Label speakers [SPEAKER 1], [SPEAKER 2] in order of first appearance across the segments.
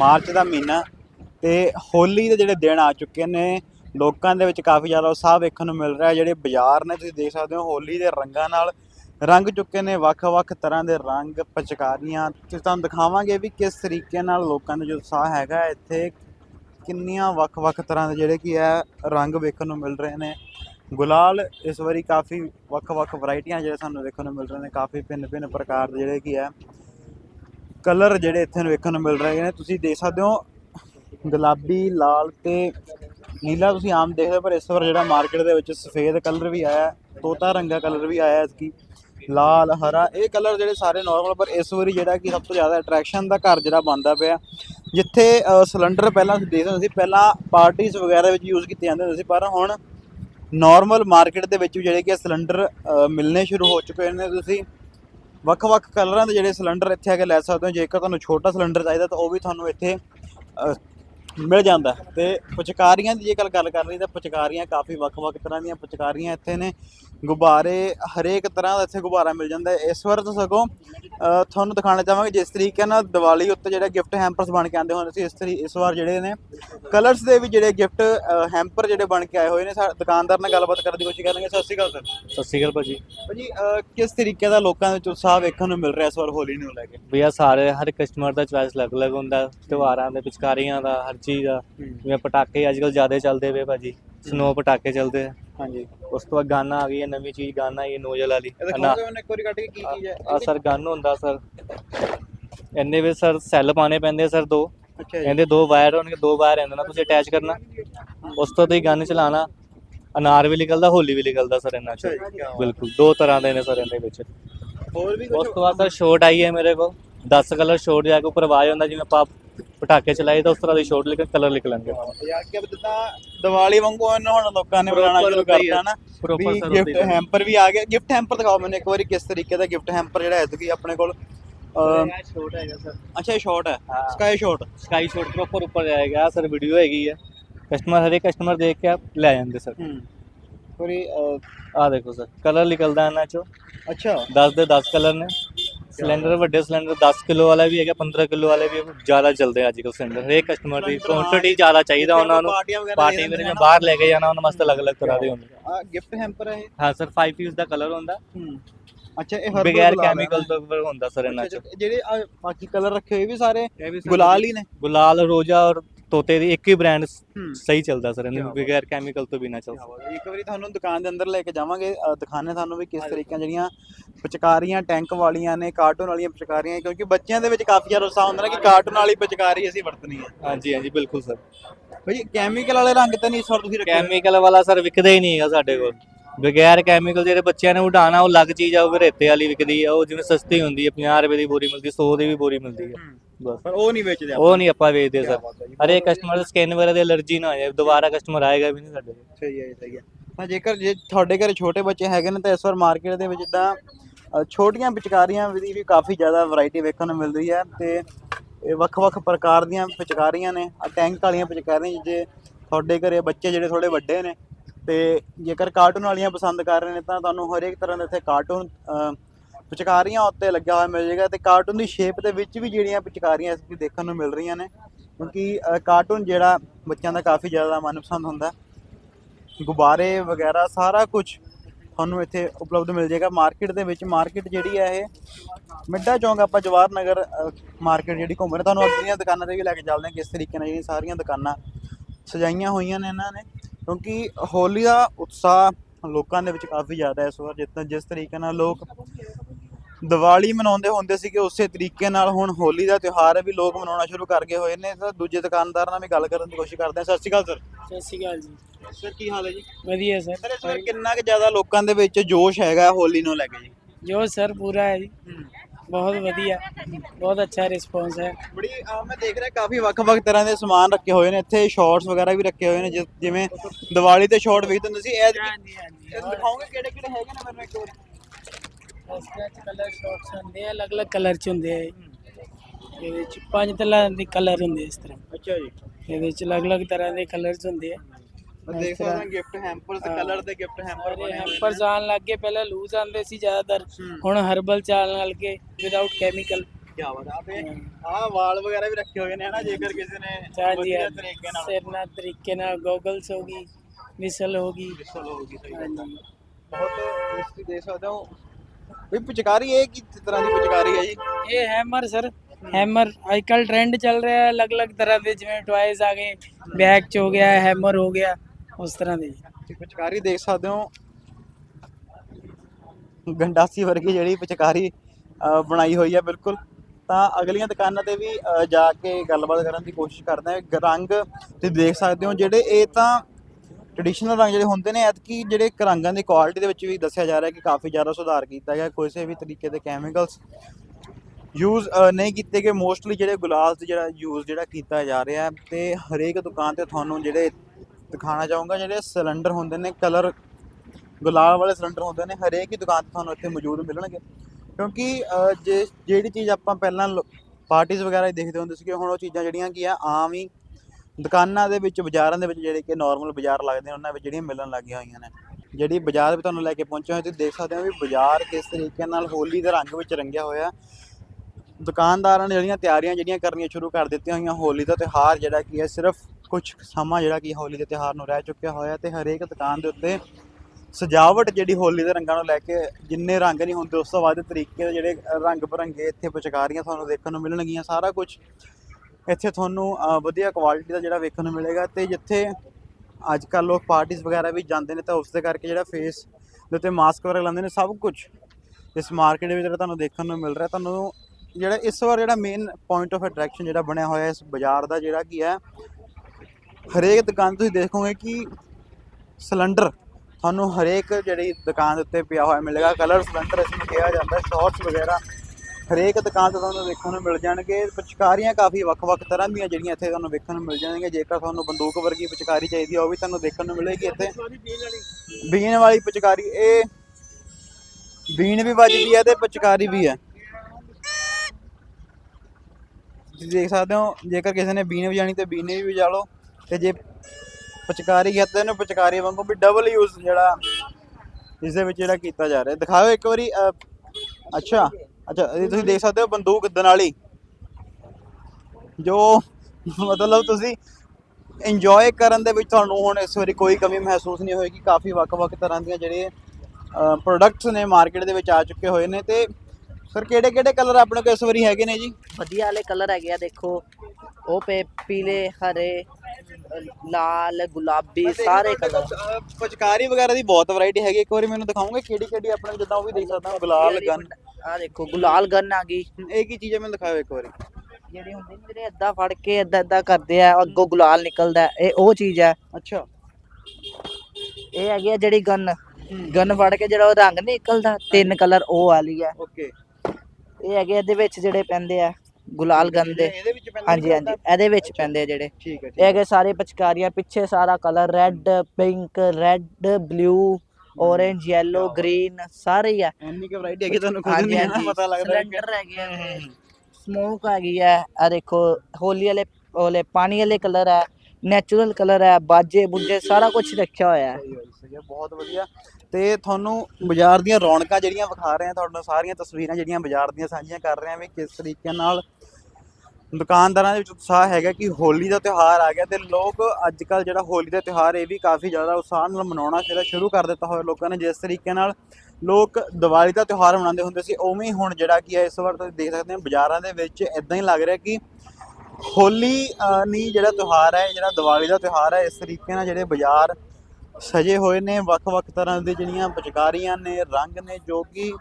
[SPEAKER 1] March ਦਾ ਮਹੀਨਾ ਤੇ ਹੋਲੀ ਦੇ ਜਿਹੜੇ ਦਿਨ ਆ ਚੁੱਕੇ ਨੇ, ਲੋਕਾਂ ਦੇ ਵਿੱਚ ਕਾਫੀ ਜ਼ਿਆਦਾ ਉਤਸ਼ਾਹ ਵੇਖਣ ਨੂੰ ਮਿਲ ਰਿਹਾ, ਜਿਹੜੇ ਬਾਜ਼ਾਰ ਨੇ ਤੁਸੀਂ ਦੇਖ ਸਕਦੇ ਹੋ, ਹੋਲੀ ਦੇ ਰੰਗਾਂ ਨਾਲ ਰੰਗ ਚੁੱਕੇ ਨੇ, ਵੱਖ-ਵੱਖ ਤਰ੍ਹਾਂ ਦੇ ਰੰਗ ਪਚਕਾਰੀਆਂ। ਤੇ ਤੁਹਾਨੂੰ ਦਿਖਾਵਾਂਗੇ ਵੀ ਕਿਸ ਤਰੀਕੇ ਨਾਲ ਲੋਕਾਂ ਦਾ ਜੋ ਉਤਸ਼ਾਹ ਹੈਗਾ, ਇੱਥੇ ਕਿੰਨੀਆਂ ਵੱਖ-ਵੱਖ ਤਰ੍ਹਾਂ ਦੇ ਜਿਹੜੇ ਕੀ ਹੈ ਰੰਗ ਵੇਖਣ ਨੂੰ ਮਿਲ ਰਹੇ ਨੇ। ਗੁਲਾਲ ਇਸ ਵਾਰੀ ਕਾਫੀ ਵੱਖ-ਵੱਖ ਵੈਰਾਈਟੀਆਂ ਜਿਹੜੇ ਸਾਨੂੰ ਦੇਖਣ ਨੂੰ ਮਿਲ ਰਹੇ ਨੇ, ਕਾਫੀ ਭਿੰਨ-ਭਿੰਨ ਪ੍ਰਕਾਰ ਦੇ ਜਿਹੜੇ ਕੀ ਹੈ ਕਲਰ ਜਿਹੜੇ ਇੱਥੇ ਨੂੰ ਵੇਖਣ ਨੂੰ ਮਿਲ ਰਹੇ ਨੇ ਤੁਸੀਂ ਦੇਖ ਸਕਦੇ ਹੋ ਗੁਲਾਬੀ ਲਾਲ ਤੇ ਨੀਲਾ ਤੁਸੀਂ ਆਮ ਦੇਖਦੇ ਹੋ, ਪਰ ਇਸ ਵਾਰ ਜਿਹੜਾ ਮਾਰਕੀਟ ਦੇ ਵਿੱਚ ਸਫੇਦ ਕਲਰ ਵੀ ਆਇਆ ਤੋਤਾ ਰੰਗਾ ਕਲਰ ਵੀ ਆਇਆ ਇਸਕੀ ਲਾਲ ਹਰਾ ਇਹ ਕਲਰ ਜਿਹੜੇ ਸਾਰੇ ਨਾਰਮਲ ਪਰ ਇਸ ਵਾਰੀ ਜਿਹੜਾ ਕਿ ਸਭ ਤੋਂ ਜ਼ਿਆਦਾ ਅਟਰੈਕਸ਼ਨ ਦਾ ਘਰ ਜਿਹੜਾ ਬਣਦਾ ਪਿਆ ਜਿੱਥੇ ਸਿਲੰਡਰ ਪਹਿਲਾਂ ਤੁਸੀਂ ਦੇਖਦੇ ਹੁੰਦੇ ਸੀ ਪਹਿਲਾਂ ਪਾਰਟੀਆਂ ਵਗੈਰਾ ਵਿੱਚ ਯੂਜ਼ ਕੀਤੇ ਜਾਂਦੇ ਹੁੰਦੇ ਸੀ ਪਰ ਹੁਣ ਨਾਰਮਲ ਮਾਰਕੀਟ ਦੇ ਵਿੱਚ ਵੀ ਜਿਹੜੇ ਕਿ ਸਿਲੰਡਰ ਅ, ਮਿਲਣੇ ਸ਼ੁਰੂ ਹੋ ਚੁੱਕੇ ਨੇ ਤੁਸੀਂ। ਵੱਖ-ਵੱਖ ਕਲਰਾਂ ਦੇ ਜਿਹੜੇ ਸਿਲੰਡਰ ਇੱਥੇ ਆ ਕੇ ਲੈ ਸਕਦੇ ਹੋ। ਜੇਕਰ ਤੁਹਾਨੂੰ ਛੋਟਾ ਸਿਲੰਡਰ ਚਾਹੀਦਾ ਤਾਂ ਉਹ ਵੀ ਤੁਹਾਨੂੰ ਇੱਥੇ ਮਿਲ ਜਾਂਦਾ। ਤੇ ਪਚਕਾਰੀਆਂ ਦੀ ਜੇਕਰ ਗੱਲ ਕਰ ਲਈ ਤਾਂ ਪਚਕਾਰੀਆਂ ਕਾਫੀ ਵੱਖ-ਵੱਖ ਤਰ੍ਹਾਂ ਦੀਆਂ ਪਚਕਾਰੀਆਂ ਇੱਥੇ ਨੇ। ਗੁਬਾਰੇ ਹਰੇਕ ਤਰ੍ਹਾਂ ਦਾ ਇੱਥੇ ਗੁਬਾਰਾ ਮਿਲ ਜਾਂਦਾ ਇਸ ਵਾਰ ਤਾਂ ਸਗੋਂ ਤੁਹਾਨੂੰ ਦਿਖਾਣਾ ਚਾਹਾਂਗੇ ਜਿਸ ਤਰੀਕੇ ਨਾਲ ਦੀਵਾਲੀ ਉੱਤੇ ਜਿਹੜੇ ਗਿਫਟ ਹੈਂਪਰਸ ਬਣ ਕੇ ਆਉਂਦੇ ਹੁੰਦੇ ਸੀ ਇਸ ਤਰੀ ਇਸ ਵਾਰ ਜਿਹੜੇ ਨੇ ਕਲਰਸ ਦੇ ਵੀ ਜਿਹੜੇ ਗਿਫਟ ਹੈਂਪਰ ਜਿਹੜੇ ਬਣ ਕੇ ਆਏ ਹੋਏ ਨੇ ਦੁਕਾਨਦਾਰ ਨਾਲ ਗੱਲਬਾਤ ਕਰਨ ਦੀ ਕੋਸ਼ਿਸ਼ ਕਰਾਂਗੇ। ਸਤਿ ਸ਼੍ਰੀ ਅਕਾਲ ਸਰ
[SPEAKER 2] ਸਤਿ ਸ਼੍ਰੀ ਅਕਾਲ ਭਾਜੀ।
[SPEAKER 1] ਭਾਜੀ ਕਿਸ ਤਰੀਕੇ ਦਾ ਲੋਕਾਂ ਵਿੱਚ ਉਤਸ਼ਾਹ ਵੇਖਣ ਨੂੰ ਮਿਲ ਰਿਹਾ ਇਸ ਵਾਰ ਹੋਲੀ ਨੂੰ ਲੈ ਕੇ?
[SPEAKER 2] ਭਈਆ ਸਾਰੇ ਹਰ ਕਸਟਮਰ ਦਾ ਚੁਆਇਸ ਅਲੱਗ-ਅਲੱਗ ਹੁੰਦਾ। ਤਿਉਹਾਰਾਂ ਦੇ ਪਿਚਕਾਰੀਆਂ ਦਾ ਹਰ ਚੀਜ਼ ਦਾ। ਜਿਵੇਂ ਪਟਾਕੇ ਅੱਜ ਕੱਲ੍ਹ ਜ਼ਿਆਦਾ ਚੱਲਦੇ ਪਏ ਭਾਜੀ। ਸਨੋ ਪਟਾਕੇ ਚੱਲਦੇ ਆ।
[SPEAKER 1] ਹਾਂਜੀ।
[SPEAKER 2] ਉਸ ਤੋਂ ਬਾਅਦ ਗਾਨਾ ਆ ਗਈ ਹੈ ਨਵੀਂ ਚੀਜ਼ ਗਾਨਾ ਇਹ ਨੋਜ਼ਲ ਵਾਲੀ। ਆ ਸਰ ਗਨ ਹੁੰਦਾ ਸਰ। ਇੰਨੇ ਵਿੱਚ ਸਰ ਸੈੱਲ ਪਾਣੇ ਪੈਂਦੇ ਆ ਸਰ ਦੋ। ਇਹਦੇ ਦੋ ਵਾਇਰ ਹੋਣਗੇ ਦੋ ਵਾਇਰ ਇਹਦੇ ਨਾਲ ਤੁਸੀਂ ਅਟੈਚ ਕਰਨਾ। ਉਸ ਤੋਂ ਤੁਸੀਂ ਗਨ ਚਲਾਣਾ ਅਨਾਰ ਵੀ ਨਿਕਲਦਾ ਹੋਲੀ ਵੀ ਨਿਕਲਦਾ ਸਰ ਇਹਨਾਂ ਚ। ਬਿਲਕੁਲ ਦੋ ਤਰ੍ਹਾਂ ਦੇ ਨੇ ਸਰ ਇਹਦੇ ਵਿੱਚ।
[SPEAKER 1] ਹੋਰ ਵੀ
[SPEAKER 2] ਉਸ ਤੋਂ ਬਾਅਦ ਸਰ ਸ਼ੋਟ ਆਈ ਹੈ ਮੇਰੇ ਕੋਲ। 10 ਕਲਰ ਸ਼ੋਟ ਜਾ ਕੇ ਉੱਪਰ ਆਵਾਜ਼ ਹੁੰਦਾ ਜਿਵੇਂ ਆਪਾਂ ਪਟਾਕੇ ਚਲਾਏ ਤਾਂ ਉਸ ਤਰ੍ਹਾਂ ਦੀ ਸ਼ੋਟ ਲਿਖ ਕਲਰ ਲਿਖ ਲੈਣਗੇ
[SPEAKER 1] ਯਾਰ ਕਿ ਜਿੱਦਾਂ ਦੀਵਾਲੀ ਵਾਂਗੂ ਇਹਨੂੰ ਹੁਣ ਲੋਕਾਂ ਨੇ ਬਣਾਉਣਾ ਸ਼ੁਰੂ ਕਰਤਾ। ਨਾ। ਵੀ
[SPEAKER 2] sir
[SPEAKER 1] ਗਿਫਟ। ਹੈਂਪਰ ਵੀ ਆ ਗਿਆ। ਗਿਫਟ ਹੈਂਪਰ ਦਿਖਾਓ ਮੈਨੂੰ ਇੱਕ ਵਾਰੀ ਕਿਸ ਤਰੀਕੇ ਦਾ ਗਿਫਟ ਹੈਂਪਰ ਜਿਹੜਾ ਹੈ ਕਿ ਆਪਣੇ ਕੋਲ।
[SPEAKER 2] ਸ਼ੋਟ ਹੈਗਾ ਸਰ।
[SPEAKER 1] ਅੱਛਾ ਇਹ ਸ਼ਾਰਟ ਹੈ। Sky short
[SPEAKER 2] sky shot proper ਉੱਪਰ ਜਾਏਗਾ ਸਰ ਵੀਡੀਓ ਹੈਗੀ ਹੈ ਕਸਟਮਰ ਹਰੇ ਕਸਟਮਰ ਦੇਖ ਕੇ ਆਪ ਲੈ ਜਾਂਦੇ ਸਰ।
[SPEAKER 1] ਪੂਰੀ
[SPEAKER 2] ਆ ਦੇਖੋ ਸਰ। ਕਲਰ ਨਿਕਲਦਾ ਇਹਨਾਂ ਚੋਂ।
[SPEAKER 1] ਅੱਛਾ।
[SPEAKER 2] 10 ਦੇ 10 ਕਲਰ ਨੇ। ਸਿਲੰਡਰ ਵੱਡੇ ਸਿਲੰਡਰ 10 ਕਿਲੋ ਵਾਲਾ ਵੀ ਹੈਗਾ 15 ਕਿਲੋ ਵਾਲੇ ਵੀ ਜ਼ਿਆਦਾ ਚੱਲਦੇ ਅੱਜ ਕੱਲ੍ਹ ਸਿਲੰਡਰ ਹਰੇਕ ਕਸਟਮਰ ਦੀ। ਕੁਆਂਟੀਟੀ ਜ਼ਿਆਦਾ ਚਾਹੀਦਾ ਉਹਨਾਂ ਨੂੰ
[SPEAKER 1] ਪਾਰਟੀਆਂ ਵਗੈਰਾ
[SPEAKER 2] ਪਾਰਟੀ ਵਿੱਚ
[SPEAKER 1] ਦਿੰਦੇ
[SPEAKER 2] ਬਾਹਰ ਲੈ ਕੇ ਜਾਣਾ ਉਹਨਾਂ ਵਾਸਤੇ ਅਲੱਗ-ਅਲੱਗ ਤਰ੍ਹਾਂ ਦੇ ਹੁੰਦੇ ਆ।
[SPEAKER 1] ਗਿਫਟ ਹੈਂਪਰ ਹੈ
[SPEAKER 2] ਹਾਂ ਸਰ 5 ਪੀਸ ਦਾ ਕਲਰ ਹੁੰਦਾ।
[SPEAKER 1] ਅੱਛਾ ਇਹ ਹਰ
[SPEAKER 2] ਬਗੈਰ ਕੈਮੀਕਲ ਤੋਂ ਹੁੰਦਾ ਸਰ ਇਹਨਾਂ ਚ।
[SPEAKER 1] ਜਿਹੜੇ ਬਾਕੀ ਕਲਰ ਰੱਖੇ ਹੋਏ ਵੀ ਸਾਰੇ ਗੁਲਾਲ ਹੀ ਨੇ?
[SPEAKER 2] ਗੁਲਾਲ ਰੋਜਾ ਔਰ ਤੋਤੇ ਦੀ ਇੱਕ ਹੀ ਬ੍ਰਾਂਡ
[SPEAKER 1] ਹੂੰ।
[SPEAKER 2] ਸਹੀ ਚੱਲਦਾ ਸਰ
[SPEAKER 1] ਕਿਆ
[SPEAKER 2] ਇਹਨਾਂ
[SPEAKER 1] ਬਾਤ।
[SPEAKER 2] ਬਗੈਰ ਕੈਮੀਕਲ ਤੋਂ ਬਿਨਾ ਚੱਲਦਾ
[SPEAKER 1] ਇੱਕ ਵਾਰੀ ਤੁਹਾਨੂੰ ਦੁਕਾਨ ਦੇ ਅੰਦਰ ਲੈ ਕੇ ਜਾਵਾਂਗੇ। ਅ, ਦਿਖਾਣੇ ਤੁਹਾਨੂੰ ਵੀ ਕਿਸ ਤਰੀਕੇ ਜਿਹੜੀਆਂ ਪਿਚਕਾਰੀਆਂ ਟੈਂਕ ਵਾਲੀਆਂ ਨੇ ਕਾਰਟੂਨ ਵਾਲੀਆਂ ਪਿਚਕਾਰੀਆਂ ਕਿਉਂਕਿ ਬੱਚਿਆਂ ਦੇ ਵਿੱਚ ਕਾਫੀ ਜ਼ਿਆਦਾ ਉਤਸ਼ਾਹ ਹੁੰਦਾ ਨਾ ਕਿ ਕਾਰਟੂਨ ਵਾਲੀ ਪਿਚਕਾਰੀ ਅਸੀਂ ਵਰਤਣੀ ਹੈ।
[SPEAKER 2] ਹਾਂਜੀ ਹਾਂਜੀ ਬਿਲਕੁਲ ਸਰ।
[SPEAKER 1] ਭਾਈ ਕੈਮੀਕਲ ਵਾਲੇ ਰੰਗ ਤਾਂ ਨਹੀਂ ਇਸ ਵਾਰ ਤੁਸੀਂ ਰੱਖੇ?
[SPEAKER 2] ਕੈਮੀਕਲ ਵਾਲਾ ਸਰ ਵਿਕਦਾ ਹੀ ਨਹੀਂ ਹੈਗਾ ਸਾਡੇ ਕੋਲ। ਬਗੈਰ ਕੈਮੀਕਲ ਜਿਹੜੇ ਬੱਚਿਆਂ ਨੇ ਉਡਾਣਾ ਉਹ ਲੱਗ ਚੀਜ਼ ਆ ਉਹ ਰੇਤੇ ਵਾਲੀ ਵਿਕਦੀ ਆ ਉਹ ਜਿਵੇਂ ਸਸਤੀ ਹੁੰਦੀ ਹੈ 50 ਰੁਪਏ ਦੀ ਬੋਰੀ ਮਿਲਦੀ 100 ਦੀ ਵੀ ਬੋਰੀ ਮਿਲਦੀ ਹੈ
[SPEAKER 1] ਹੂੰ।
[SPEAKER 2] ਬਸ।
[SPEAKER 1] ਪਰ ਉਹ ਨਹੀਂ ਵੇਚਦੇ
[SPEAKER 2] ਉਹ ਨਹੀਂ ਆਪਾਂ ਵੇਚਦੇ ਸਰ।
[SPEAKER 1] ਹੈ।
[SPEAKER 2] ਹਰੇ ਕਸਟਮਰ ਦੇ ਸਕਿਨ ਵਗੈਰਾ ਦੀ ਅਲਰਜੀ ਨਾ ਹੋ ਜਾਏ ਦੁਬਾਰਾ ਕਸਟਮਰ ਆਏਗਾ ਵੀ ਨਹੀਂ ਸਾਡੇ ਕੋਲ।
[SPEAKER 1] ਸਹੀ ਹੈ ਜੀ, ਸਹੀ ਹੈ। ਤਾਂ ਜੇਕਰ ਜੇ ਤੁਹਾਡੇ ਘਰੇ ਛੋਟੇ ਬੱਚੇ ਹੈਗੇ ਨੇ ਤਾਂ ਇਸ ਵਾਰ ਮਾਰਕੀਟ ਦੇ ਵਿੱਚ ਇਦਾਂ ਛੋਟੀਆਂ ਪਿਚਕਾਰੀਆਂ ਦੀ ਵੀ ਕਾਫੀ ਜ਼ਿਆਦਾ ਵੈਰਾਈਟੀ ਵੇਖਣ ਨੂੰ ਮਿਲ ਰਹੀ ਹੈ ਤੇ ਇਹ ਵੱਖ-ਵੱਖ ਪ੍ਰਕਾਰ ਦੀਆਂ ਪਿਚਕਾਰੀਆਂ ਨੇ ਆ ਟੈਂਕ ਵਾਲੀਆਂ ਪਿਚਕਾਰੀਆਂ ਜੇ ਤੁਹਾਡੇ ਘਰੇ ਬੱਚੇ ਜਿਹੜੇ ਥੋੜੇ ਵੱਡੇ ਨੇ ਤੇ ਜੇਕਰ ਕਾਰਟੂਨ ਵਾਲੀਆਂ ਪਸੰਦ ਕਰ ਰਹੇ ਨੇ ਤਾਂ ਤੁਹਾਨੂੰ ਹਰੇਕ ਤਰ੍ਹਾਂ ਦੇ ਇੱਥੇ ਕਾਰਟੂਨ ਪਿਚਕਾਰੀਆਂ ਉੱਤੇ ਲੱਗਿਆ ਹੋਇਆ ਮਿਲ ਜਾਏਗਾ ਤੇ ਕਾਰਟੂਨ ਦੀ ਸ਼ੇਪ ਦੇ ਵਿੱਚ ਵੀ ਜਿਹੜੀਆਂ ਪਿਚਕਾਰੀਆਂ ਇਸ ਦੀ ਦੇਖਣ ਨੂੰ ਮਿਲ ਰਹੀਆਂ ਨੇ, ਕਿਉਂਕਿ ਕਾਰਟੂਨ ਜਿਹੜਾ ਬੱਚਿਆਂ ਦਾ ਕਾਫੀ ਜ਼ਿਆਦਾ ਮਨਪਸੰਦ ਹੁੰਦਾ ਗੁਬਾਰੇ ਵਗੈਰਾ ਸਾਰਾ ਕੁਝ ਤੁਹਾਨੂੰ ਇੱਥੇ ਉਪਲਬਧ ਮਿਲ ਜਾਏਗਾ। ਮਾਰਕੀਟ ਦੇ ਵਿੱਚ ਮਾਰਕੀਟ ਜਿਹੜੀ ਹੈ ਇਹ ਮਿੱਡਾ ਚੌਂਕ ਆਪਾਂ ਜਵਾਹਰ ਨਗਰ ਮਾਰਕੀਟ ਜਿਹੜੀ ਘੁੰਮ ਰਹੇ ਤੁਹਾਨੂੰ ਅੱਗੇ ਦੀਆਂ ਦੁਕਾਨਾਂ ਤੇ ਵੀ ਲੈ ਕੇ ਚੱਲਦੇ ਹਾਂ, ਕਿਸ ਤਰੀਕੇ ਨਾਲ ਜਿਹੜੀਆਂ ਸਾਰੀਆਂ ਦੁਕਾਨਾਂ ਸਜਾਈਆਂ ਹੋਈਆਂ ਨੇ ਇਹਨਾਂ ਨੇ। ਕਿਉਂਕਿ ਹੋਲੀ ਦਾ ਉਤਸ਼ਾਹ ਲੋਕਾਂ ਦੇ ਵਿੱਚ ਕਾਫੀ ਜ਼ਿਆਦਾ ਹੈ ਇਸ ਵਾਰ, ਜਿੱਦਾਂ ਜਿਸ ਤਰੀਕੇ ਨਾਲ ਲੋਕ ਦੀਵਾਲੀ ਮਨਾਉਂਦੇ ਹੁੰਦੇ ਸੀਗੇ ਉਸੇ ਤਰੀਕੇ ਨਾਲ ਹੁਣ ਹੋਲੀ ਦਾ ਤਿਉਹਾਰ ਵੀ ਲੋਕ ਮਨਾਉਣਾ ਸ਼ੁਰੂ ਕਰ ਗਏ ਹੋਏ ਨੇ। ਤਾਂ ਦੂਜੇ ਦੁਕਾਨਦਾਰ ਨਾਲ ਵੀ ਗੱਲ ਕਰਨ ਦੀ ਕੋਸ਼ਿਸ਼ ਕਰਦੇ ਹਾਂ। ਸਤਿ ਸ਼੍ਰੀ ਅਕਾਲ ਸਰ।
[SPEAKER 3] ਸਤਿ ਸ਼੍ਰੀ ਅਕਾਲ ਜੀ।
[SPEAKER 1] ਸਰ ਕੀ ਹਾਲ ਹੈ ਜੀ?
[SPEAKER 3] ਵਧੀਆ
[SPEAKER 1] ਸਰ।
[SPEAKER 3] ਸਰ
[SPEAKER 1] ਇਸ ਵਾਰ ਕਿੰਨਾ ਕੁ ਜ਼ਿਆਦਾ ਲੋਕਾਂ ਦੇ ਵਿੱਚ ਜੋਸ਼ ਹੈਗਾ ਹੋਲੀ ਨੂੰ ਲੈ ਕੇ ਜੀ?
[SPEAKER 3] ਜੋ ਸਰ ਪੂਰਾ ਹੈ ਜੀ। ਬਹੁਤ ਵਧੀਆ। ਬਹੁਤ ਅੱਛਾ ਰਿਸਪੌਂਸ ਹੈ।
[SPEAKER 1] ਬੜੀ ਅਹ ਮੈਂ ਦੇਖ ਰਿਹਾ ਕਾਫੀ ਵੱਖ-ਵੱਖ ਤਰ੍ਹਾਂ ਦੇ ਸਮਾਨ ਰੱਖੇ ਹੋਏ ਨੇ। ਇੱਥੇ ਸ਼ਾਰਟਸ ਵਗੈਰਾ ਵੀ ਰੱਖੇ ਹੋਏ ਨੇ ਜਿਵੇਂ ਦੀਵਾਲੀ ਤੇ ਸ਼ਾਰਟ ਵੇਚਦੇ ਹੁੰਦੇ ਸੀ। ਇਹ
[SPEAKER 3] ਹਾਂਜੀ ਹਾਂਜੀ।
[SPEAKER 1] ਇਹ ਦਿਖਾਓਗੇ ਕਿਹੜੇ ਕਿਹੜੇ ਹੈਗੇ ਨੇ ਮੈਨੂੰ ਇੱਕ ਵਾਰੀ
[SPEAKER 3] ਸਕ੍ਰੈਚ ਕਲਰ ਸ਼ਾਰਟਸ ਹੁੰਦੇ ਆ ਅਲੱਗ-ਅਲੱਗ ਕਲਰ ਚ ਹੁੰਦੇ ਆ ਇਹਦੇ ਵਿੱਚ ਪੰਜ ਤਰ੍ਹਾਂ ਦੇ ਕਲਰ ਹੁੰਦੇ ਇਸ ਤਰ੍ਹਾਂ।
[SPEAKER 1] ਅੱਛਾ ਜੀ।
[SPEAKER 3] ਇਹਦੇ ਵਿੱਚ ਅਲੱਗ-ਅਲੱਗ ਤਰ੍ਹਾਂ ਦੇ ਕਲਰਸ ਹੁੰਦੇ ਆ।
[SPEAKER 1] ਮੈਂ ਦੇਖ ਸਕਦਾ ਗਿਫਟ ਹੈਂਪਰਸ ਕਲਰ ਦੇ ਗਿਫਟ ਹੈਂਪਰ ਬਣੇ ਹੋਏ ਨੇ।
[SPEAKER 3] ਹੈਂਪਰਸ ਆਉਣ ਲੱਗ ਗਏ ਪਹਿਲਾਂ ਲੂਜ਼ ਆਉਂਦੇ ਸੀ ਜ਼ਿਆਦਾਤਰ।
[SPEAKER 1] ਹੂੰ।
[SPEAKER 3] ਹੁਣ ਹਰਬਲ ਚਾਲ ਨਾਲ ਕੇ ਵਿਦਆਊਟ ਕੈਮੀਕਲ
[SPEAKER 1] ਕੀ ਬਾਤ ਆ ਤੇ ਆਹ ਵਾਲ ਵਗੈਰਾ ਵੀ ਰੱਖੇ ਹੋਏ ਨੇ ਹਨਾ ਜੇਕਰ ਕਿਸੇ ਨੇ
[SPEAKER 3] ਹਾਂਜੀ
[SPEAKER 1] ਵਧੀਆ ਤਰੀਕੇ ਨਾਲ।
[SPEAKER 3] ਸਿਰ ਨਾਲ ਤਰੀਕੇ ਨਾਲ ਗੋਗਲਸ ਹੋ ਗਈ ਵਿਸਲ ਹੋ ਗਈ।
[SPEAKER 1] ਵਿਸਲ ਹੋਊਗੀ ਸਹੀ ਗੱਲ ਆ।
[SPEAKER 3] ਹਾਂਜੀ
[SPEAKER 1] ਬਹੁਤ ਇਸ ਦੀ ਦੇਖ ਸਕਦੇ ਹੋ। ਵੀ ਪਿਚਕਾਰੀ ਇਹ ਕੀ ਤਰ੍ਹਾਂ ਦੀ ਪਿਚਕਾਰੀ ਹੈ ਜੀ?
[SPEAKER 3] ਇਹ ਹੈਮਰ ਸਰ ਹੈਮਰ ਅੱਜ ਕੱਲ ਟ੍ਰੈਂਡ ਚੱਲ ਰਿਹਾ ਹੈ ਅਲੱਗ-ਅਲੱਗ ਤਰ੍ਹਾਂ ਦੇ ਜਿਵੇਂ ਟੁਆਇਜ਼ ਆ ਗਏ ਬੈਗ ਚ ਹੋ ਗਿਆ ਹੈਮਰ ਹੋ ਗਿਆ ਉਸ ਤਰ੍ਹਾਂ ਦੇ ਜੀ।
[SPEAKER 1] ਪਿਚਕਾਰੀ ਦੇਖ ਸਕਦੇ ਹੋ। ਗੰਡਾਸੀ ਵਰਗੀ ਜਿਹੜੀ ਪਿਚਕਾਰੀ ਬਣਾਈ ਹੋਈ ਹੈ ਬਿਲਕੁਲ। ਤਾਂ ਅਗਲੀਆਂ ਦੁਕਾਨਾਂ ਤੇ ਵੀ ਜਾ ਕੇ ਗੱਲਬਾਤ ਕਰਨ ਦੀ ਕੋਸ਼ਿਸ਼ ਕਰਦੇ ਹਾਂ। ਗ- ਰੰਗ ਤੁਸੀਂ ਦੇਖ ਸਕਦੇ ਹੋ ਜਿਹੜੇ ਇਹ ਤਾਂ ਟ੍ਰੈਡੀਸ਼ਨਲ ਰੰਗ ਜਿਹੜੇ ਹੁੰਦੇ ਨੇ, ਐਤਕੀ ਜਿਹੜੇ ਰੰਗਾਂ ਦੀ ਕੁਆਲਿਟੀ ਦੇ ਵਿੱਚ ਵੀ ਦੱਸਿਆ ਜਾ ਰਿਹਾ ਕਿ ਕਾਫੀ ਜ਼ਿਆਦਾ ਸੁਧਾਰ ਕੀਤਾ ਗਿਆ ਕਿਸੇ ਵੀ ਤਰੀਕੇ ਦੇ ਕੈਮੀਕਲਸ ਯੂਜ਼ ਨਹੀਂ ਕੀਤੇ ਗਏ। ਮੋਸਟਲੀ ਜਿਹੜੇ ਗੁਲਾਬ ਦਾ ਜਿਹੜਾ ਯੂਜ਼ ਜਿਹੜਾ ਕੀਤਾ ਜਾ ਰਿਹਾ ਹੈ, ਤੇ ਹਰੇਕ ਦੁਕਾਨ ਤੇ ਤੁਹਾਨੂੰ ਜਿਹੜੇ ਦਿਖਾਣਾ ਚਾਹੂੰਗਾ, ਜਿਹੜੇ ਸਿਲੰਡਰ ਹੁੰਦੇ ਨੇ ਕਲਰ ਗੁਲਾਬ ਵਾਲੇ ਸਿਲੰਡਰ ਹੁੰਦੇ ਨੇ, ਹਰੇਕ ਹੀ ਦੁਕਾਨ ਤੇ ਤੁਹਾਨੂੰ ਇੱਥੇ ਮੌਜੂਦ ਮਿਲਣਗੇ। ਕਿਉਂਕਿ ਜੇ, ਜਿਹੜੀ ਚੀਜ਼ ਆਪਾਂ ਪਹਿਲਾਂ ਪਾਰਟੀਆਂ ਵਗੈਰਾ 'ਚ ਦੇਖਦੇ ਹੁੰਦੇ ਸੀਗੇ, ਹੁਣ ਉਹ ਚੀਜ਼ਾਂ ਜਿਹੜੀਆਂ ਕੀ ਆ, ਆਮ ਹੀ ਦੁਕਾਨਾਂ ਦੇ ਵਿੱਚ, ਬਾਜ਼ਾਰਾਂ ਦੇ ਵਿੱਚ ਜਿਹੜੇ ਕਿ ਨਾਰਮਲ ਬਾਜ਼ਾਰ ਲੱਗਦੇ ਨੇ, ਉਹਨਾਂ ਵਿੱਚ ਜਿਹੜੀਆਂ ਮਿਲਣ ਲੱਗੀਆਂ ਹੋਈਆਂ ਨੇ। ਜਿਹੜੀ ਬਾਜ਼ਾਰ ਵੀ ਤੁਹਾਨੂੰ ਲੈ ਕੇ ਪਹੁੰਚੇ ਹੋਏ, ਤੁਸੀਂ ਦੇਖ ਸਕਦੇ ਹੋ ਵੀ ਬਾਜ਼ਾਰ ਕਿਸ ਤਰੀਕੇ ਨਾਲ ਹੋਲੀ ਦੇ ਰੰਗ ਵਿੱਚ ਰੰਗਿਆ ਹੋਇਆ। ਦੁਕਾਨਦਾਰਾਂ ਨੇ ਜਿਹੜੀਆਂ ਤਿਆਰੀਆਂ ਜਿਹੜੀਆਂ ਕਰਨੀਆਂ ਸ਼ੁਰੂ ਕਰ ਦਿੱਤੀਆਂ ਹੋਈਆਂ ਹੋਲੀ ਦਾ ਤਿਉਹਾਰ, ਜਿਹੜਾ ਕੀ ਹੈ ਸਿਰਫ ਕੁਝ ਸਮਾਂ ਜਿਹੜਾ ਕੀ ਹੋਲੀ ਦੇ ਤਿਉਹਾਰ ਨੂੰ ਰਹਿ ਚੁੱਕਿਆ ਹੋਇਆ ਤੇ ਹਰੇਕ ਦੁਕਾਨ ਦੇ ਉੱਤੇ ਸਜਾਵਟ ਜਿਹੜੀ ਹੋਲੀ ਦੇ ਰੰਗਾਂ ਨੂੰ ਲੈ ਕੇ ਜਿੰਨੇ ਰੰਗ ਨਹੀਂ ਹੁੰਦੇ, ਉਸ ਤੋਂ ਵੱਧ ਤਰੀਕੇ ਦੇ ਜਿਹੜੇ ਰੰਗ ਬਰੰਗੇ ਇੱਥੇ ਪਚਕਾਰੀਆਂ ਤੁਹਾਨੂੰ ਦੇਖਣ ਨੂੰ ਮਿਲਣਗੀਆਂ, ਸਾਰਾ ਕੁਝ ਇੱਥੇ ਤੁਹਾਨੂੰ ਵਧੀਆ ਕੁਆਲਿਟੀ ਦਾ ਜਿਹੜਾ ਵੇਖਣ ਨੂੰ ਮਿਲੇਗਾ ਤੇ ਜਿੱਥੇ ਅੱਜ ਕੱਲ੍ਹ ਲੋਕ ਪਾਰਟੀਆਂ ਵਗੈਰਾ ਵੀ ਜਾਂਦੇ ਨੇ ਤਾਂ ਉਸ ਦੇ ਕਰਕੇ ਜਿਹੜਾ ਫੇਸ ਦੇ ਉੱਤੇ ਮਾਸਕ ਵਗੈਰਾ ਲਾਉਂਦੇ ਨੇ ਸਭ ਕੁਝ ਇਸ ਮਾਰਕੀਟ ਵਿੱਚ ਜਿਹੜਾ ਤੁਹਾਨੂੰ ਦੇਖਣ ਨੂੰ ਮਿਲ ਰਿਹਾ। ਤੁਹਾਨੂੰ ਜਿਹੜਾ ਇਸ ਵਾਰ ਜਿਹੜਾ ਮੇਨ ਪੁਆਇੰਟ ਆਫ ਅਟਰੈਕਸ਼ਨ ਜਿਹੜਾ ਬਣਿਆ ਹੋਇਆ ਇਸ ਬਾਜ਼ਾਰ ਦਾ ਜਿਹੜਾ ਕੀ ਹੈ, ਹਰੇਕ ਦੁਕਾਨ ਤੁਸੀਂ ਦੇਖੋਗੇ ਕਿ ਸਿਲੰਡਰ ਤੁਹਾਨੂੰ ਹਰੇਕ ਜਿਹੜੀ ਦੁਕਾਨ ਦੇ ਉੱਤੇ ਪਿਆ ਹੋਇਆ ਮਿਲੇਗਾ। ਕਲਰ ਸਿਲੰਡਰ ਇਸ ਨੂੰ ਕਿਹਾ ਜਾਂਦਾ ਸ਼ਾਰਟਸ ਵਗੈਰਾ ਹਰੇਕ ਦੁਕਾਨ ਤੇ ਤੁਹਾਨੂੰ ਦੇਖਣ ਨੂੰ ਮਿਲ ਜਾਣਗੇ। ਪਿਚਕਾਰੀਆਂ ਕਾਫੀ ਵੱਖ-ਵੱਖ ਤਰ੍ਹਾਂ ਦੀਆਂ ਜਿਹੜੀਆਂ ਇੱਥੇ ਤੁਹਾਨੂੰ ਵੇਖਣ ਨੂੰ ਮਿਲ ਜਾਣਗੀਆਂ। ਜੇਕਰ ਤੁਹਾਨੂੰ ਬੰਦੂਕ ਵਰਗੀ ਪਿਚਕਾਰੀ ਚਾਹੀਦੀ ਹੈ ਉਹ ਵੀ ਤੁਹਾਨੂੰ ਦੇਖਣ ਨੂੰ ਮਿਲੇਗੀ ਇੱਥੇ। ਬੀਨ ਵਾਲੀ ਪਿਚਕਾਰੀ, ਇਹ ਬੀਨ ਵੀ ਵੱਜਦੀ ਹੈ ਤੇ ਪਿਚਕਾਰੀ ਵੀ ਹੈ ਤੁਸੀਂ ਦੇਖ ਸਕਦੇ ਹੋ, ਜੇਕਰ ਕਿਸੇ ਨੇ ਬੀਨ ਵਜਾਣੀ ਤੇ ਬੀਨ ਵੀ ਵਜਾ ਲਓ, ਤੇ ਜੇ ਪਚਕਾਰੀ ਹੈ ਤਾਂ ਇਹਨੂੰ ਪਚਕਾਰੀ ਵਾਂਗੂ ਵੀ ਡਬਲ ਯੂਜ਼ ਜਿਹੜਾ, ਇਸ ਦੇ ਵਿੱਚ ਜਿਹੜਾ ਕੀਤਾ ਜਾ ਰਿਹਾ। ਦਿਖਾਓ ਇੱਕ ਵਾਰੀ ਅੱਛਾ। ਅੱਛਾ ਇਹ ਤੁਸੀਂ ਦੇਖ ਸਕਦੇ ਹੋ ਬੰਦੂਕ ਦਨਾਲੀ। ਜੋ ਮਤਲਬ ਤੁਸੀਂ ਇੰਜੋਏ ਕਰਨ ਦੇ ਵਿੱਚ ਤੁਹਾਨੂੰ ਹੁਣ ਇਸ ਵਾਰੀ ਕੋਈ ਕਮੀ ਮਹਿਸੂਸ ਨਹੀਂ ਹੋਏਗੀ। ਕਾਫੀ ਵੱਖ-ਵੱਖ ਤਰ੍ਹਾਂ ਦੀਆਂ ਜਿਹੜੇ ਪ੍ਰੋਡਕਟਸ ਨੇ ਮਾਰਕੀਟ ਦੇ ਵਿੱਚ ਆ ਚੁੱਕੇ ਹੋਏ ਨੇ ਤੇ ਸਰ ਕਿਹੜੇ ਕਿਹੜੇ ਕਲਰ ਆਪਣੇ ਕੋਲ ਇਸ ਵਾਰੀ ਹੈਗੇ ਨੇ ਜੀ?
[SPEAKER 4] ਵਧੀਆ ਵਾਲੇ ਕਲਰ ਹੈਗੇ ਆ ਦੇਖੋ। ਉਹ ਪੇ ਪੀਲੇ ਹਰੇ ਲਾਲ ਗੁਲਾਬੀ ਸਾਰੇ ਕਲਰ
[SPEAKER 1] ਪਚਕਾਰੀ ਵਗੈਰਾ ਦੀ ਬਹੁਤ ਵੈਰਾਈਟੀ ਹੈਗੀ। ਇੱਕ ਵਾਰੀ ਮੈਨੂੰ ਦਿਖਾਓਗੇ ਕਿਹੜੀ ਕਿਹੜੀ ਆਪਣੇ ਜਿੱਦਾਂ ਉਹ ਵੀ ਦੇਖ ਸਕਦਾ ਗੁਲਾਲ ਗਨ
[SPEAKER 4] ਆ ਦੇਖੋ ਗੁਲਾਲ ਗਨ ਆ ਗਈ।
[SPEAKER 1] ਇਹ ਕੀ ਚੀਜ਼ ਹੈ ਮੈਨੂੰ ਦਿਖਾਓ ਇੱਕ ਵਾਰੀ।
[SPEAKER 4] ਜਿਹੜੀ ਹੁੰਦੀ ਨੀ ਜਿਹੜੇ ਏਦਾਂ ਫੜ ਕੇ ਏਦਾਂ ਏਦਾਂ ਕਰਦੇ ਆ ਅੱਗੋਂ ਗੁਲਾਲ ਨਿਕਲਦਾ ਹੈ, ਇਹ ਉਹ ਚੀਜ਼ ਹੈ।
[SPEAKER 1] ਅੱਛਾ।
[SPEAKER 4] ਇਹ ਹੈਗੀ ਆ ਜਿਹੜੀ ਗਨ। ਗਨ ਫੜ ਕੇ ਜਿਹੜਾ ਉਹ ਰੰਗ ਨੀ ਨਿਕਲਦਾ ਤਿੰਨ ਕਲਰ ਉਹ ਵਾਲੀ ਹੈ।
[SPEAKER 1] ਓਕੇ।
[SPEAKER 4] ਇਹ ਹੈਗੇ ਇਹਦੇ ਵਿੱਚ ਜਿਹੜੇ ਪੈਂਦੇ ਆ ਗੁਲਾਲ ਗਨ ਦੇ।
[SPEAKER 1] ਇਹਦੇ ਵਿੱਚ ਪੈਂਦਾ
[SPEAKER 4] ਹਾਂਜੀ ਹਾਂਜੀ ਇਹਦੇ ਵਿੱਚ ਪੈਂਦੇ ਆ ਜਿਹੜੇ।
[SPEAKER 1] ਠੀਕ ਹੈ
[SPEAKER 4] ਇਹ ਹੈਗੇ ਸਾਰੇ ਪਚਕਾਰੀਆਂ ਪਿੱਛੇ ਸਾਰਾ colour red pink red blue. Orange yellow green ਸਾਰੇ ਹੀ ਆ।
[SPEAKER 1] ਇੰਨੀ ਕਿ ਵੈਰਾਈਟੀ ਹੈਗੀ ਤੁਹਾਨੂੰ ਖੁਦ ਨਹੀਂ ਹੈ ਨਾ ਪਤਾ ਲੱਗਦਾ ਹੈ
[SPEAKER 4] ਸਿਲੰਡਰ ਹੈਗੇ। ਆ ਸਮੋਕ ਆ ਆ ਦੇਖੋ ਹੋਲੀ ਵਾਲੇ ਵਾਲੇ ਪਾਣੀ ਵਾਲੇ ਕਲਰ ਹੈ ਨੈਚੁਰਲ ਕਲਰ ਹੈ ਬਾਜੇ ਬੁੱਜੇ ਸਾਰਾ ਕੁਝ ਰੱਖਿਆ ਹੋਇਆ ਹੈ।
[SPEAKER 1] ਹੈ ਸਹੀ ਹੈ ਬਹੁਤ ਵਧੀਆ। ਤੇ ਤੁਹਾਨੂੰ ਬਾਜ਼ਾਰ ਦੀਆਂ ਰੌਣਕਾਂ ਜਿਹੜੀਆਂ ਵਿਖਾ ਰਹੇ ਆ ਤੁਹਾਨੂੰ ਸਾਰੀਆਂ ਤਸਵੀਰਾਂ ਜਿਹੜੀਆਂ ਬਾਜ਼ਾਰ ਦੀਆਂ ਸਾਂਝੀਆਂ ਕਰ ਰਹੇ ਆ ਵੀ ਕਿਸ ਤਰੀਕੇ ਨਾਲ ਦੁਕਾਨਦਾਰਾਂ ਦੇ ਵਿੱਚ ਉਤਸ਼ਾਹ ਹੈਗਾ ਕਿ ਹੋਲੀ ਦਾ ਤਿਉਹਾਰ ਆ ਗਿਆ ਤੇ ਲੋਕ ਅੱਜ ਕੱਲ ਜਿਹੜਾ ਹੋਲੀ ਦਾ ਤਿਉਹਾਰ ਇਹ ਵੀ ਕਾਫੀ ਜ਼ਿਆਦਾ ਉਤਸ਼ਾਹ ਨਾਲ ਮਨਾਉਣਾ ਜਿਹੜਾ ਸ਼ੁਰੂ ਕਰ ਦਿੱਤਾ ਹੋਇਆ ਲੋਕਾਂ ਨੇ, ਜਿਸ ਤਰੀਕੇ ਨਾਲ ਲੋਕ ਦੀਵਾਲੀ ਦਾ ਤਿਉਹਾਰ ਮਨਾਉਂਦੇ ਹੁੰਦੇ ਸੀ। ਉਵੇਂ ਹੀ ਹੁਣ ਜਿਹੜਾ ਕੀ ਹੈ ਇਸ ਵਾਰ ਤੁਸੀਂ ਦੇਖ ਸਕਦੇ ਹੋ, ਬਾਜ਼ਾਰਾਂ ਦੇ ਵਿੱਚ ਇਦਾਂ ਹੀ ਲੱਗ ਰਿਹਾ ਕਿ ਹੋਲੀ ਨਹੀਂ ਜਿਹੜਾ ਤਿਉਹਾਰ ਹੈ, ਜਿਹੜਾ ਦੀਵਾਲੀ ਦਾ ਤਿਉਹਾਰ ਹੈ, ਇਸ ਤਰੀਕੇ ਨਾਲ ਜਿਹੜੇ ਬਾਜ਼ਾਰ ਸਜੇ ਹੋਏ ਨੇ, ਵੱਖ-ਵੱਖ ਤਰ੍ਹਾਂ ਦੇ ਜਿਹੜੀਆਂ ਪਚਕਾਰੀਆਂ ਨੇ, ਰੰਗ ਨੇ, ਜੋ ਕਿ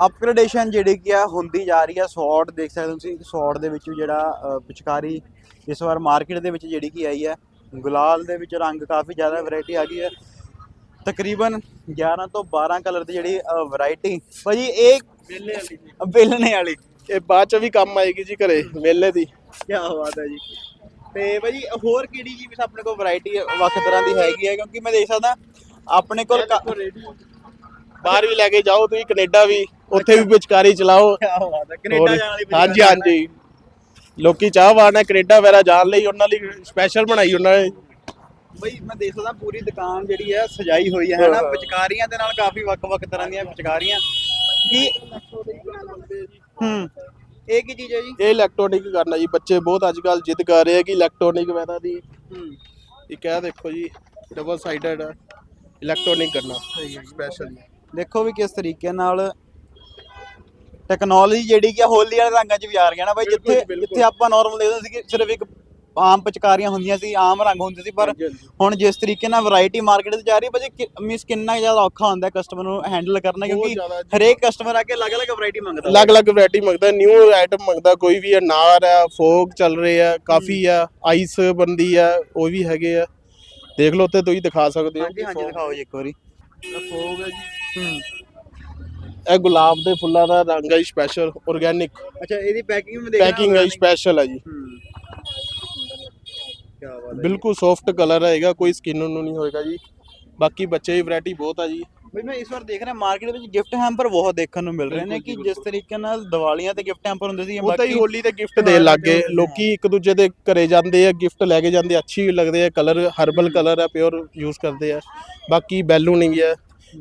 [SPEAKER 1] ਅਪਗ੍ਰੇਡੇਸ਼ਨ ਜਿਹੜੀ ਕੀ ਆ ਹੁੰਦੀ ਜਾ ਰਹੀ ਆ ਸੌਟ ਦੇਖ ਸਕਦੇ ਹੋ ਤੁਸੀਂ ਸੌਟ ਦੇ ਵਿੱਚ ਜਿਹੜਾ ਪਿਚਕਾਰੀ ਇਸ ਵਾਰ ਮਾਰਕੀਟ ਦੇ ਵਿੱਚ ਜਿਹੜੀ ਕੀ ਆਈ ਹੈ ਗੁਲਾਲ ਦੇ ਵਿੱਚ ਰੰਗ ਕਾਫੀ ਜ਼ਿਆਦਾ ਵੈਰਾਈਟੀ ਆ ਗਈ ਹੈ ਤਕਰੀਬਨ 11 ਤੋਂ 12 ਕਲਰ ਦੀ ਜਿਹੜੀ ਵੈਰਾਈਟੀ ਭਾਜੀ ਇਹ
[SPEAKER 5] ਵਾਲੀ ਜੀ।
[SPEAKER 1] ਬੇਲਣੇ ਵਾਲੀ।
[SPEAKER 5] ਇਹ ਬਾਅਦ ਚ ਵੀ ਕੰਮ ਆਏਗੀ ਜੀ ਘਰੇ ਮੇਲੇ ਦੀ।
[SPEAKER 1] ਕੀ ਬਾਤ ਹੈ ਜੀ। ਤੇ ਭਾਜੀ ਹੋਰ ਕਿਹੜੀ ਜੀ ਵੀ ਆਪਣੇ ਕੋਲ ਵੈਰਾਈਟੀ ਵੱਖ ਤਰ੍ਹਾਂ ਦੀ ਹੈਗੀ ਹੈ? ਕਿਉਂਕਿ ਮੈਂ ਦੇਖ ਸਕਦਾ ਆਪਣੇ ਕੋਲ
[SPEAKER 5] ਬਾਹਰ ਵੀ ਲੈ ਕੇ ਜਾਓ ਤੁਸੀਂ ਕੈਨੇਡਾ ਵੀ। ਉੱਥੇ ਵੀ ਪਿਚਕਾਰੀ ਚਲਾਓ।
[SPEAKER 1] ਕਿਆ ਬਾਤ ਹੈ ਕੈਨੇਡਾ
[SPEAKER 5] ਹੋਰ-
[SPEAKER 1] ਜਾਣ ਵਾਲੀ
[SPEAKER 5] ਹਾਂਜੀ ਹਾਂਜੀ। ਲੋਕੀ ਚਾਹਵਾਨ ਹੈ ਕੈਨੇਡਾ ਵਗੈਰਾ ਜਾਣ ਲਈ ਉਹਨਾਂ ਲਈ ਸਪੈਸ਼ਲ ਬਣਾਈ ਉਹਨਾਂ ਨੇ।
[SPEAKER 1] ਬਈ ਮੈਂ ਦੇਖ ਸਕਦਾ ਪੂਰੀ ਦੁਕਾਨ ਜਿਹੜੀ ਹੈ ਸਜਾਈ ਹੋਈ ਹੈ ਨਾ
[SPEAKER 5] ਹਾਂ।
[SPEAKER 1] ਪਿਚਕਾਰੀਆਂ ਦੇ ਨਾਲ ਕਾਫੀ ਵੱਖ-ਵੱਖ ਤਰ੍ਹਾਂ ਦੀਆਂ ਪਿਚਕਾਰੀਆਂ ਕੀ ਹੂੰ। ਇਹ ਕੀ ਚੀਜ਼ ਹੈ ਜੀ?
[SPEAKER 5] ਇਹ ਇਲੈਕਟ੍ਰੋਨਿਕ ਕਰਨਾ ਜੀ ਬੱਚੇ ਬਹੁਤ ਅੱਜ ਕੱਲ ਜਿੱਦ ਕਰ ਰਹੇ ਆ ਕਿ ਇਲੈਕਟ੍ਰੋਨਿਕ ਵਗੈਰਾ ਦੀ।
[SPEAKER 1] ਹੂੰ।
[SPEAKER 5] ਇੱਕ ਇਹ ਦੇਖੋ ਜੀ ਡਬਲ ਸਾਈਡਡ ਇਲੈਕਟ੍ਰੋਨਿਕ ਕਰਨਾ ਸਪੈਸ਼ਲ
[SPEAKER 1] ਦੇਖੋ ਵੀ ਕਿਸ ਤਰੀਕੇ ਨਾਲ ਟੈਕਨੋਲੋਜੀ ਜਿਹੜੀ ਕਿ ਆ ਹੋਲੀ ਵਾਲੇ ਰੰਗਾਂ 'ਚ ਵੀ ਆ ਰਹੀ ਹੈ ਨਾ ਬਾਈ
[SPEAKER 5] ਬਿਲਕੁਲ,
[SPEAKER 1] ਜਿੱਥੇ
[SPEAKER 5] ਬਿਲਕੁਲ।
[SPEAKER 1] ਜਿੱਥੇ ਆਪਾਂ ਨਾਰਮਲ ਦੇਖਦੇ ਸੀ ਕਿ ਸਿਰਫ ਇੱਕ ਆਮ ਪਿਚਕਾਰੀਆਂ ਹੁੰਦੀਆਂ ਸੀ ਆਮ ਰੰਗ ਹੁੰਦੇ ਸੀ ਪਰ ਹੁਣ ਜਿਸ ਤਰੀਕੇ ਨਾਲ ਵੈਰਾਈਟੀ ਮਾਰਕੀਟ 'ਚ ਜਾ ਰਹੀ ਹੈ ਭਾਜੀ ਮੀਨਸ ਕਿੰਨਾ ਜ਼ਿਆਦਾ ਔਖਾ ਹੁੰਦਾ ਕਸਟਮਰ ਨੂੰ ਹੈਂਡਲ ਕਰਨਾ
[SPEAKER 5] ਬਹੁਤ
[SPEAKER 1] ਕਿਉਂਕਿ
[SPEAKER 5] ਜ਼ਿਆਦਾ ਜੀ।
[SPEAKER 1] ਹਰੇਕ ਕਸਟਮਰ ਆ ਕੇ ਅਲੱਗ-ਅਲੱਗ ਵੈਰਾਈਟੀ ਮੰਗਦਾ
[SPEAKER 5] ਅਲੱਗ-ਅਲੱਗ ਵੈਰਾਈਟੀ ਮੰਗਦਾ ਨਿਊ ਆਈਟਮ ਮੰਗਦਾ ਕੋਈ ਵੀ ਹੈ ਨਾਰ ਹੈ ਫੋਕ ਚੱਲ ਰਹੇ ਆ ਕਾਫੀ ਆ ਆਈਸ ਬੰਦੀ ਆ ਉਹ ਵੀ ਹੈਗੇ ਆ। ਦੇਖ ਲਓ ਤੇ ਤੁਸੀਂ ਦਿਖਾ ਸਕਦੇ ਹੋ
[SPEAKER 1] ਹਾਂਜੀ ਹਾਂਜੀ ਦਿਖਾਓ ਜੀ ਇੱਕ ਵਾਰੀ।
[SPEAKER 5] ਫੋਕ ਹੈ ਜੀ।
[SPEAKER 1] ਹੂੰ।
[SPEAKER 5] ਇਹ ਗੁਲਾਬ ਦੇ ਫੁੱਲਾਂ ਦਾ ਰੰਗ ਹੈ ਸਪੈਸ਼ਲ ਆਰਗੈਨਿਕ
[SPEAKER 1] ਅੱਛਾ ਇਹਦੀ ਪੈਕਿੰਗ ਵੀ ਦੇਖ
[SPEAKER 5] ਪੈਕਿੰਗ ਹੈ ਸਪੈਸ਼ਲ ਹੈ ਜੀ।
[SPEAKER 1] ਹੂੰ। ਕੀ ਬਾਤ ਹੈ
[SPEAKER 5] ਬਿਲਕੁਲ ਸੌਫਟ ਕਲਰ ਹੈਗਾ ਕੋਈ ਸਕਿਨ ਨੂੰ ਨਹੀਂ ਹੋਏਗਾ ਜੀ। ਬਾਕੀ ਬੱਚੇ ਦੀ ਵੈਰਾਈਟੀ ਬਹੁਤ ਆ ਜੀ।
[SPEAKER 1] ਬਈ ਮੈਂ ਇਸ ਵਾਰ ਦੇਖ ਰਿਹਾ ਮਾਰਕੀਟ ਵਿੱਚ ਗਿਫਟ ਹੈਂਪਰ ਬਹੁਤ ਦੇਖਣ ਨੂੰ ਮਿਲ ਰਹੇ ਨੇ ਕਿ ਜਿਸ ਤਰੀਕੇ ਨਾਲ ਦੀਵਾਲੀਆਂ ਤੇ ਗਿਫਟ ਹੈਂਪਰ ਹੁੰਦੇ ਸੀ
[SPEAKER 5] ਉਹ ਤਾਂ ਹੀ ਹੋਲੀ ਤੇ ਗਿਫਟ ਦੇਣ ਲੱਗ ਗਏ। ਲੋਕੀ ਇੱਕ ਦੂਜੇ ਦੇ ਘਰੇ ਜਾਂਦੇ ਆ ਗਿਫਟ ਲੈ ਕੇ ਜਾਂਦੇ ਅੱਛੀ ਲੱਗਦੇ ਆ ਕਲਰ ਹਰਬਲ ਕਲਰ ਆ ਪਿਓਰ ਯੂਜ਼ ਕਰਦੇ ਆ। ਬਾਕੀ ਬੈਲੂਨ ਹੀ ਆ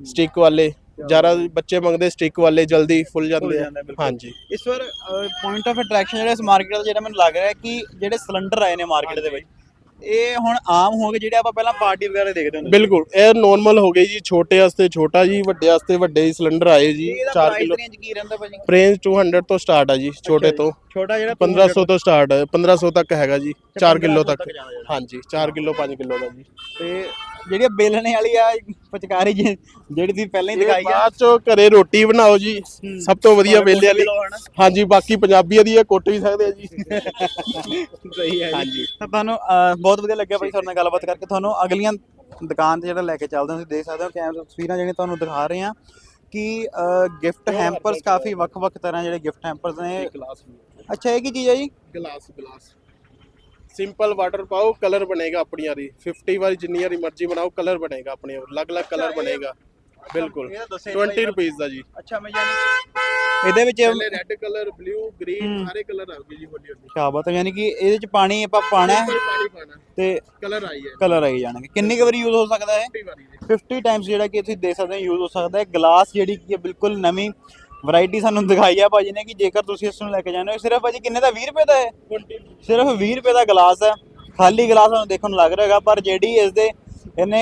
[SPEAKER 5] ਸਟਿਕ ਵਾਲੇ ਜ਼ਿਆਦਾ ਬੱਚੇ ਮੰਗਦੇ ਸਟਿਕ ਵਾਲੇ ਜਲਦੀ ਫੁੱਲ ਜਾਂਦੇ ਆ। ਹਾਂਜੀ।
[SPEAKER 1] ਇਸ ਵਾਰ ਪੁਆਇੰਟ ਆਫ ਅਟਰੈਕਸ਼ਨ ਜਿਹੜਾ ਇਸ ਮਾਰਕੀਟ ਦਾ ਜਿਹੜਾ ਮੈਨੂੰ ਲੱਗ ਰਿਹਾ ਕਿ ਜਿਹੜੇ ਸਿਲੰਡਰ ਆਏ ਨੇ ਮਾਰਕੀਟ ਦੇ ਵਿੱਚ ਇਹ ਹੁਣ ਆਮ ਹੋ ਗਏ ਜਿਹੜੇ ਆਪਾਂ ਪਹਿਲਾਂ ਪਾਰਟੀ ਵਗੈਰਾ ਦੇਖਦੇ ਹੁੰਦੇ
[SPEAKER 5] ਬਿਲਕੁਲ ਇਹ ਨੋਰਮਲ ਹੋ ਗਈ ਜੀ ਛੋਟੇ ਵਾਸਤੇ ਛੋਟਾ ਜੀ ਵੱਡੇ ਵਾਸਤੇ ਵੱਡੇ ਹੀ ਸਿਲੰਡਰ ਆਏ ਜੀ
[SPEAKER 1] ਇਹਦਾ
[SPEAKER 5] 4
[SPEAKER 1] ਪ੍ਰਾਈਸ
[SPEAKER 5] ਕਿਲੋ
[SPEAKER 1] ਰੇਂਜ ਕੀ ਰਹਿੰਦਾ ਭਾਜੀ?
[SPEAKER 5] ਪ੍ਰਾਈਸ 200 ਤੋਂ ਸਟਾਰਟ ਆ ਜੀ ਛੋਟੇ ਤੋਂ।
[SPEAKER 1] ਛੋਟਾ ਜਿਹੜਾ
[SPEAKER 5] 1500 ਤੋਂ ਸਟਾਰਟ ਹੈ 1500 ਤੱਕ ਹੈਗਾ ਜੀ 4 ਕਿਲੋ
[SPEAKER 1] 1500
[SPEAKER 5] ਤੱਕ। ਹਾਂਜੀ 4 ਕਿਲੋ 5 ਕਿਲੋ ਦਾ ਜੀ।
[SPEAKER 1] ਤੇ ਜਿਹੜੀ ਇਹ ਬੇਲਣੇ ਵਾਲੀ ਆ ਪਚਕਾਰੀ ਜਿਹੜੀ ਤੁਸੀਂ ਪਹਿਲਾਂ ਹੀ ਦਿਖਾਈ ਆ।
[SPEAKER 5] ਬਾਅਦ ਚੋਂ ਘਰੇ ਰੋਟੀ ਬਣਾਓ ਜੀ ਸਭ ਤੋਂ ਵਧੀਆ ਵੇਲੇ ਵਾਲੀ। ਹਾਂਜੀ ਬਾਕੀ ਪੰਜਾਬੀਆਂ ਦੀ ਇਹ ਕੁੱਟ ਵੀ ਸਕਦੇ ਆ ਜੀ।
[SPEAKER 1] ਸਹੀ ਹੈ ਹਾਂਜੀ। ਤਾਂ ਤੁਹਾਨੂੰ ਅਹ, ਬਹੁਤ ਵਧੀਆ ਲੱਗਿਆ ਭਾਈ ਤੁਹਾਡੇ ਨਾਲ ਗੱਲਬਾਤ ਕਰਕੇ। ਤੁਹਾਨੂੰ ਅਗਲੀਆਂ ਦੁਕਾਨ ਤੇ ਜਿਹੜਾ ਲੈ ਕੇ ਚੱਲਦੇ ਹਾਂ ਤੁਸੀਂ ਦੇਖ ਸਕਦੇ ਹੋ ਕੈਮਰਾ ਤਸਵੀਰਾਂ ਜਿਹੜੀਆਂ ਤੁਹਾਨੂੰ ਦਿਖਾ ਰਹੇ ਹਾਂ ਕਿ ਗਿਫਟ ਹੈਂਪਰਸ ਕਾਫੀ ਵੱਖ-ਵੱਖ ਤਰ੍ਹਾਂ ਜਿਹੜੇ ਗਿਫਟ ਹੈਂਪਰਸ ਨੇ।
[SPEAKER 5] ਗਲਾਸ
[SPEAKER 1] ਅੱਛਾ ਇਹ ਕੀ ਚੀਜ਼ ਹੈ ਜੀ?
[SPEAKER 5] ਗਲਾਸ ਗਲਾਸ ਸਿੰਪਲ ਵਾਟਰ ਪਾਓ ਕਲਰ ਬਣੇਗਾ ਆਪਣੀ ਵਾਰੀ 50 ਵਾਰੀ ਜਿੰਨੀ ਵਾਰੀ ਮਰਜ਼ੀ ਬਣਾਓ ਕਲਰ ਬਣੇਗਾ ਆਪਣੇ ਅਲੱਗ-ਅਲੱਗ ਕਲਰ ਬਣੇਗਾ। ਬਿਲਕੁਲ।
[SPEAKER 1] ਇਹ ਤਾਂ ਦੱਸਿਆ ਨੀ
[SPEAKER 5] 20 ਰੁਪਏ ਦਾ ਜੀ।
[SPEAKER 1] ਅੱਛਾ ਮੈਂ ਯਾਨੀ ਇਹਦੇ ਵਿੱਚ
[SPEAKER 5] ਰੈੱਡ ਕਲਰ ਬਲੂ ਗ੍ਰੀਨ। ਸਾਰੇ ਕਲਰ ਆਉਗੇ ਜੀ ਹੌਲੀ ਹੌਲੀ।
[SPEAKER 1] ਕਿਆ ਬਾਤ ਹੈ ਯਾਨੀ ਕਿ ਇਹਦੇ ਵਿੱਚ ਪਾਣੀ ਆਪਾਂ ਪਾਣਾ ਹੈ ਤੇ
[SPEAKER 5] ਕਲਰ ਆਈ ਹੈ।
[SPEAKER 1] ਕਲਰ ਆਈ ਜਾਣਗੇ। ਕਿੰਨੀ ਕੁ ਵਾਰੀ ਯੂਜ਼ ਹੋ ਸਕਦਾ ਹੈ
[SPEAKER 5] 50 ਵਾਰੀ ਜੀ।
[SPEAKER 1] 50 ਟਾਈਮਸ ਜਿਹੜਾ ਕਿ ਤੁਸੀਂ ਦੇਖ ਸਕਦੇ ਹੋ ਯੂਜ਼ ਹੋ ਸਕਦਾ ਹੈ। ਗਲਾਸ ਜਿਹੜੀ ਕਿ ਬਿਲਕੁਲ ਨਵੀਂ ਵੈਰਾਈਟੀ ਸਾਨੂੰ ਦਿਖਾਈ ਆ ਭਾਜੀ ਨੇ ਕਿ ਜੇਕਰ ਤੁਸੀਂ ਇਸ ਨੂੰ ਲੈ ਕੇ ਜਾਂਦੇ ਹੋ ਸਿਰਫ ਭਾਜੀ ਕਿੰਨੇ ਦਾ? 20 ਰੁਪਏ ਦਾ ਹੈ।
[SPEAKER 5] 20
[SPEAKER 1] ਸਿਰਫ 20 ਰੁਪਏ ਦਾ ਗਲਾਸ ਹੈ। ਖਾਲੀ ਗਲਾਸ ਤੁਹਾਨੂੰ ਦੇਖਣ ਨੂੰ ਲੱਗ ਰਿਹਾ ਹੈਗਾ ਪਰ ਜਿਹੜੀ ਇਸ ਦੇ ਇਹਨੇ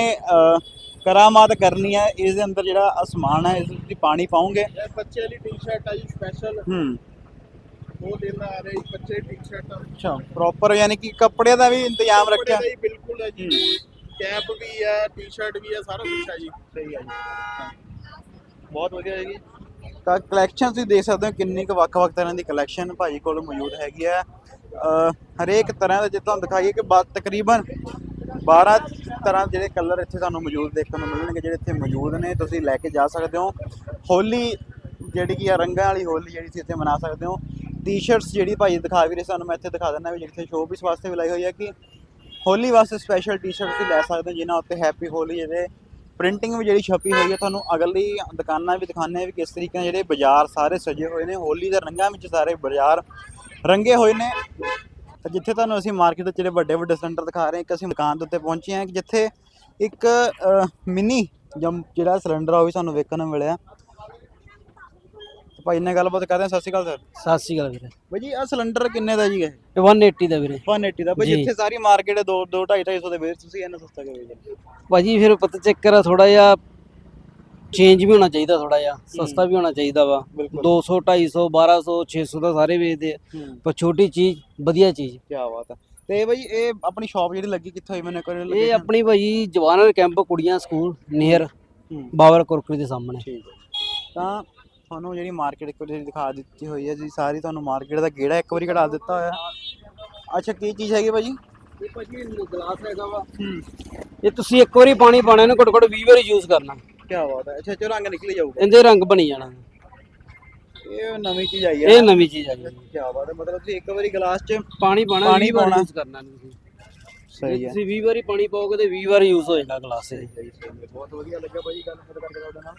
[SPEAKER 1] ਕਰਾਮਾਤ ਕਰਨੀ ਹੈ ਇਸ ਦੇ ਅੰਦਰ ਜਿਹੜਾ ਅਸਮਾਨ ਹੈ ਇਸ ਵਿੱਚ ਪਾਣੀ ਪਾਉਂਗੇ
[SPEAKER 5] ਬੱਚੇ ਲਈ ਟੀ-ਸ਼ਰਟ ਸਪੈਸ਼ਲ
[SPEAKER 1] ਹੂੰ।
[SPEAKER 5] ਉਹ ਆ ਰਹੇ ਬੱਚੇ ਟੀ-ਸ਼ਰਟ
[SPEAKER 1] ਅੱਛਾ ਪ੍ਰੋਪਰ ਯਾਨੀ ਕਿ ਕੱਪੜਿਆਂ ਦਾ ਵੀ ਇੰਤਜ਼ਾਮ ਰੱਖਿਆ।
[SPEAKER 5] ਹੀ ਬਿਲਕੁਲ ਹੈ ਜੀ। ਕੈਪ ਵੀ ਹੈ ਟੀ-ਸ਼ਰਟ ਵੀ ਹੈ ਸਾਰਾ ਕੁਝ ਹੈ ਜੀ।
[SPEAKER 1] ਸਹੀ ਹੈ ਜੀ। ਬਹੁਤ ਵਧੀਆ ਹੈਗੀ ਤਾਂ ਕਲੈਕਸ਼ਨ ਤੁਸੀਂ ਦੇਖ ਸਕਦੇ ਹੋ ਕਿੰਨੀ ਕੁ ਵੱਖ-ਵੱਖ ਤਰ੍ਹਾਂ ਦੀ ਕਲੈਕਸ਼ਨ ਭਾਜੀ ਕੋਲ ਮੌਜੂਦ ਹੈਗੀ ਹੈ। ਹਰੇਕ ਤਰ੍ਹਾਂ ਦਾ ਜੇ ਤੁਹਾਨੂੰ ਦਿਖਾਈਏ ਕਿ ਬਾ ਤਕਰੀਬਨ 12 ਤਰ੍ਹਾਂ ਜਿਹੜੇ ਕਲਰ ਇੱਥੇ ਤੁਹਾਨੂੰ ਮੌਜੂਦ ਦੇਖਣ ਨੂੰ ਮਿਲਣਗੇ, ਜਿਹੜੇ ਇੱਥੇ ਮੌਜੂਦ ਨੇ, ਤੁਸੀਂ ਲੈ ਕੇ ਜਾ ਸਕਦੇ ਹੋ। ਹੋਲੀ ਜਿਹੜੀ ਕੀ ਆ, ਰੰਗਾਂ ਵਾਲੀ ਹੋਲੀ ਜਿਹੜੀ ਤੁਸੀਂ ਇੱਥੇ ਮਨਾ ਸਕਦੇ ਹੋ। ਟੀ-ਸ਼ਰਟਸ ਜਿਹੜੀ ਭਾਜੀ ਦਿਖਾ ਵੀ ਰਹੇ ਸਾਨੂੰ, ਮੈਂ ਇੱਥੇ ਦਿਖਾ ਦਿੰਦਾ ਵੀ ਜਿਹੜੀ ਇੱਥੇ ਸ਼ੋਪੀਸ ਵਾਸਤੇ ਵੀ ਲਾਈ ਹੋਈ ਹੈ ਕਿ ਹੋਲੀ ਵਾਸਤੇ ਸਪੈਸ਼ਲ ਟੀ-ਸ਼ਰਟ ਤੁਸੀਂ ਲੈ ਸਕਦੇ ਹੋ, ਜਿਨ੍ਹਾਂ ਉੱਤੇ ਹੈਪੀ ਹੋਲੀ ਇਹਦੇ ਪ੍ਰਿੰਟਿੰਗ ਵੀ ਜਿਹੜੀ ਛਪੀ ਹੋਈ ਹੈ ਤੁਹਾਨੂੰ ਅਗਲੀ ਦੁਕਾਨਾਂ ਵੀ ਦਿਖਾਣੇ ਵੀ ਕਿਸ ਤਰੀਕੇ ਨਾਲ ਜਿਹੜੇ ਬਾਜ਼ਾਰ ਸਾਰੇ ਸਜੇ ਹੋਏ ਨੇ, ਹੋਲੀ ਦੇ ਰੰਗਾਂ ਵਿੱਚ ਸਾਰੇ ਬਾਜ਼ਾਰ ਰੰਗੇ ਹੋਏ ਨੇ। ਤਾਂ ਜਿੱਥੇ ਤੁਹਾਨੂੰ ਅਸੀਂ ਮਾਰਕੀਟ ਦੇ ਜਿਹੜੇ ਵੱਡੇ ਵੱਡੇ ਸੈਂਟਰ ਦਿਖਾ ਰਹੇ ਹਾਂ, ਇੱਕ ਅਸੀਂ ਦੁਕਾਨ ਦੇ ਉੱਤੇ ਪਹੁੰਚੇ ਹਾਂ ਕਿ ਜਿੱਥੇ ਇੱਕ ਮਿੰਨੀ ਜਮ ਜਿਹੜਾ ਸਿਲੰਡਰ ਆ, ਉਹ ਵੀ ਸਾਨੂੰ ਵੇਖਣ ਨੂੰ ਮਿਲਿਆ। ਭਾਈ ਨਾਲ ਗੱਲਬਾਤ ਕਰਦੇ ਹਾਂ ਸਤਿ ਸ਼੍ਰੀ ਅਕਾਲ ਸਰ
[SPEAKER 3] ਸਤਿ ਸ਼੍ਰੀ ਅਕਾਲ ਵੀਰੇ।
[SPEAKER 1] ਭਾਈ ਜੀ ਆ ਸਿਲੰਡਰ ਕਿੰਨੇ ਦਾ ਜੀ ਇਹ?
[SPEAKER 3] ਇਹ 180 ਦਾ ਵੀਰੇ।
[SPEAKER 1] 180 ਦਾ।
[SPEAKER 3] ਜੀ।
[SPEAKER 1] ਜਿੱਥੇ ਸਾਰੀ ਮਾਰਕੀਟ 2 2 2.5 250 ਦੇ ਵਿੱਚ ਤੁਸੀਂ ਇਹਨਾਂ ਸਸਤਾ ਕਿਵੇਂ ਵੇਚਦੇ
[SPEAKER 3] ਭਾਜੀ ਫਿਰ ਪਤਾ ਚੱਕਰ ਆ ਥੋੜਾ ਜਿਹਾ ਚੇਂਜ ਵੀ ਹੋਣਾ ਚਾਹੀਦਾ ਥੋੜਾ ਜਿਹਾ। ਸਸਤਾ ਵੀ ਹੋਣਾ ਚਾਹੀਦਾ ਵਾ।
[SPEAKER 1] ਬਿਲਕੁਲ।
[SPEAKER 3] 200 250 1200 600 ਦਾ ਸਾਰੇ ਵੇਚਦੇ ਆ।
[SPEAKER 1] ਹੂੰ।
[SPEAKER 3] ਪਰ ਛੋਟੀ ਚੀਜ਼ ਵਧੀਆ ਚੀਜ਼।
[SPEAKER 1] ਕੀ ਬਾਤ ਹੈ ਤੇ ਭਾਈ ਇਹ ਆਪਣੀ ਸ਼ਾਪ ਜਿਹੜੀ ਲੱਗੀ ਕਿੱਥੇ ਹੋਈ ਮੈਨੂੰ ਵਾਰੀ
[SPEAKER 3] ਇਹ ਆਪਣੀ ਭਾਜੀ ਜਵਾਨਰ ਕੈਂਪ ਕੁੜੀਆਂ ਸਕੂਲ ਨੀਅਰ
[SPEAKER 1] ਹੂੰ,
[SPEAKER 3] ਬਾਬਰ ਕੁਰਕਰੀ ਦੇ ਸਾਹਮਣੇ।
[SPEAKER 1] ਠੀਕ ਹੈ। ਤਾਂ ਤੁਹਾਨੂੰ ਜਿਹੜੀ ਮਾਰਕੀਟ ਇੱਕ ਵਾਰੀ ਦਿਖਾ ਦਿੱਤੀ ਹੋਈ ਹੈ ਜੀ ਸਾਰੀ ਤੁਹਾਨੂੰ ਮਾਰਕੀਟ ਦਾ ਗੇੜਾ ਇੱਕ ਵਾਰੀ ਕਢਾ ਦਿੱਤਾ ਹੋਇਆ। ਅੱਛਾ ਕੀ ਚੀਜ਼ ਹੈਗੀ ਭਾਜੀ?
[SPEAKER 3] ਇਹ ਭਾਜੀ ਗਲਾਸ ਹੈਗਾ ਵਾ।
[SPEAKER 1] ਹੂੰ।
[SPEAKER 3] ਇਹ ਤੁਸੀਂ ਇੱਕ ਵਾਰੀ ਪਾਣੀ ਪਾਣਾ ਇਹਨੂੰ ਘੱਟੋ ਘੱਟ 20 ਵਾਰੀ ਯੂਜ਼ ਕਰਨਾ।
[SPEAKER 1] ਕੀ ਬਾਤ ਹੈ। ਅੱਛਾ ਚਲੋ ਰੰਗ ਨਿਕਲ ਜਾਊਗਾ।
[SPEAKER 3] ਇਹਦੇ ਰੰਗ ਬਣੀ ਜਾਣਾ।
[SPEAKER 1] ਇਹ ਨਵੀਂ ਚੀਜ਼ ਆਈ ਹੈ।
[SPEAKER 3] ਇਹ ਨਵੀਂ ਚੀਜ਼ ਆ ਜੀ।
[SPEAKER 1] ਕੀ ਬਾਤ ਹੈ। ਮਤਲਬ ਤੁਸੀਂ ਇੱਕ ਵਾਰੀ ਗਲਾਸ 'ਚ
[SPEAKER 3] ਪਾਣੀ ਪਾਣਾ
[SPEAKER 1] ਪਾਣੀ
[SPEAKER 3] 20 ਵਾਰ
[SPEAKER 1] ਪਾਉਣਾ।
[SPEAKER 3] ਯੂਜ਼ ਕਰਨਾ ਨਹੀਂ
[SPEAKER 1] ਸਹੀ ਹੈ।
[SPEAKER 3] ਤੁਸੀਂ 20 ਵਾਰੀ ਪਾਣੀ ਪਾਓਗੇ ਤੇ 20 ਵਾਰ ਯੂਜ਼ ਹੋ ਜਾਏਗਾ ਗਲਾਸ ਇਹ।
[SPEAKER 1] ਬਹੁਤ ਵਧੀਆ ਲੱਗਾ ਭਾਜੀ ਗੱਲ ਕਰਕੇ ਤੁਹਾਡੇ ਨਾਲ।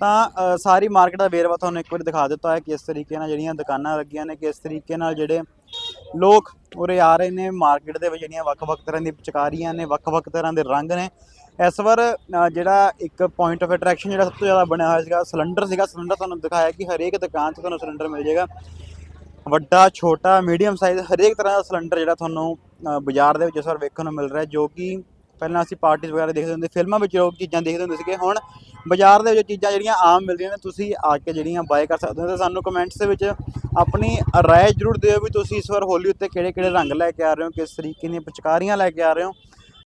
[SPEAKER 1] ਤਾਂ ਸਾਰੀ ਮਾਰਕੀਟ ਦਾ ਵੇਰਵਾ ਤੁਹਾਨੂੰ ਇੱਕ ਵਾਰੀ ਦਿਖਾ ਦਿੱਤਾ ਹੈ ਕਿਸ ਤਰੀਕੇ ਨਾਲ ਜਿਹੜੀਆਂ ਦੁਕਾਨਾਂ ਲੱਗੀਆਂ ਨੇ ਕਿਸ ਤਰੀਕੇ ਨਾਲ ਜਿਹੜੇ ਲੋਕ ਉਰੇ ਆ ਰਹੇ ਨੇ ਮਾਰਕੀਟ ਦੇ ਵਿੱਚ, ਜਿਹੜੀਆਂ ਵੱਖ-ਵੱਖ ਤਰ੍ਹਾਂ ਦੀ ਪਿਚਕਾਰੀਆਂ ਨੇ, ਵੱਖ-ਵੱਖ ਤਰ੍ਹਾਂ ਦੇ ਰੰਗ ਨੇ। ਇਸ ਵਾਰ ਜਿਹੜਾ ਇੱਕ ਪੁਆਇੰਟ ਆਫ ਅਟਰੈਕਸ਼ਨ ਜਿਹੜਾ ਸਭ ਤੋਂ ਜ਼ਿਆਦਾ ਬਣਿਆ ਹੋਇਆ ਸੀਗਾ ਸਿਲੰਡਰ ਸੀਗਾ। ਸਿਲੰਡਰ ਤੁਹਾਨੂੰ ਦਿਖਾਇਆ ਕਿ ਹਰੇਕ ਦੁਕਾਨ 'ਤੇ ਤੁਹਾਨੂੰ ਸਿਲੰਡਰ ਮਿਲ ਜਾਏਗਾ। ਵੱਡਾ, ਛੋਟਾ ਮੀਡੀਅਮ ਸਾਈਜ਼ ਹਰੇਕ ਤਰ੍ਹਾਂ ਦਾ ਸਿਲੰਡਰ ਜਿਹੜਾ ਤੁਹਾਨੂੰ ਬਾਜ਼ਾਰ ਦੇ ਵਿੱਚ ਇਸ ਵਾਰ ਵੇਖਣ ਨੂੰ ਮਿਲ ਰਿਹਾ ਜੋ ਕਿ ਪਹਿਲਾਂ ਅਸੀਂ ਪਾਰਟੀਜ਼ ਵਗੈਰਾ ਦੇਖਦੇ ਹੁੰਦੇ, ਫਿਲਮਾਂ ਵਿੱਚ ਲੋਕ ਚੀਜ਼ਾਂ ਦੇਖਦੇ ਹੁੰਦੇ ਸੀਗੇ। ਹੁਣ ਬਾਜ਼ਾਰ ਦੇ ਵਿੱਚ ਚੀਜ਼ਾਂ ਜਿਹੜੀਆਂ ਆਮ ਮਿਲਦੀਆਂ ਨੇ, ਤੁਸੀਂ ਆ ਕੇ ਜਿਹੜੀਆਂ ਬਾਏ ਕਰ ਸਕਦੇ ਹੋ। ਤਾਂ ਸਾਨੂੰ ਕਮੈਂਟਸ ਦੇ ਵਿੱਚ ਆਪਣੀ ਰਾਏ ਜ਼ਰੂਰ ਦਿਓ ਵੀ ਤੁਸੀਂ ਇਸ ਵਾਰ ਹੋਲੀ ਉੱਤੇ ਕਿਹੜੇ ਕਿਹੜੇ ਰੰਗ ਲੈ ਕੇ ਆ ਰਹੇ ਹੋ, ਕਿਸ ਤਰੀਕੇ ਦੀਆਂ ਪਿਚਕਾਰੀਆਂ ਲੈ ਕੇ ਆ ਰਹੇ ਹੋ।